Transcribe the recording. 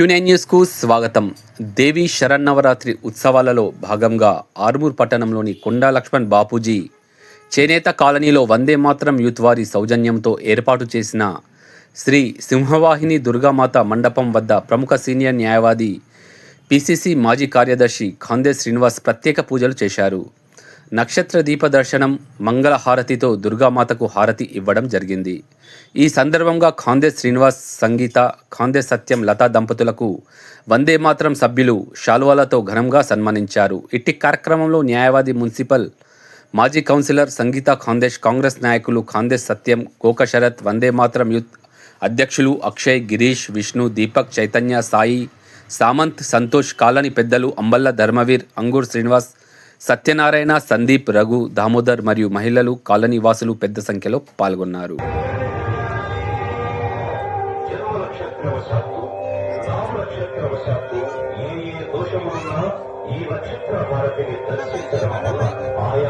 Quinine న్యూస్కు స్వాగతం. దేవి శరన్నవరాత్రి ఉత్సవాలలో భాగంగా ఆర్మూర్ పట్టణంలోని కొండా లక్ష్మణ్ బాపూజీ చేనేత కాలనీలో వందే మాత్రం యూత్ వారి సౌజన్యంతో ఏర్పాటు చేసిన శ్రీ సింహవాహిని దుర్గామాత మండపం వద్ద ప్రముఖ సీనియర్ న్యాయవాది పిసిసి మాజీ కార్యదర్శి ఖాందే శ్రీనివాస్ ప్రత్యేక పూజలు చేశారు. నక్షత్ర దీప దర్శనం మంగళ హారతితో దుర్గామాతకు హారతి ఇవ్వడం జరిగింది. ఈ సందర్భంగా ఖాందే శ్రీనివాస్ సంగీత ఖాందే సత్యం లతా దంపతులకు వందే మాత్రం సభ్యులు షాల్వాలతో ఘనంగా సన్మానించారు. ఇట్టి కార్యక్రమంలో న్యాయవాది మున్సిపల్ మాజీ కౌన్సిలర్ సంగీత ఖాందేశ్ కాంగ్రెస్ నాయకులు ఖాందేశ్ సత్యం కోక శరత్ వందే మాత్రం యూత్ అధ్యక్షులు అక్షయ్ గిరీష్ విష్ణు దీపక్ చైతన్య సాయి సామంత్ సంతోష్ కాలనీ పెద్దలు అంబల్ల ధర్మవీర్ అంగూర్ శ్రీనివాస్ సత్యనారాయణ సందీప్ రఘు దామోదర్ మరియు మహిళలు కాలనీ వాసులు పెద్ద సంఖ్యలో పాల్గొన్నారు. ఈ నక్షత్ర భారతిని దర్శించడం వల్ల ఆయా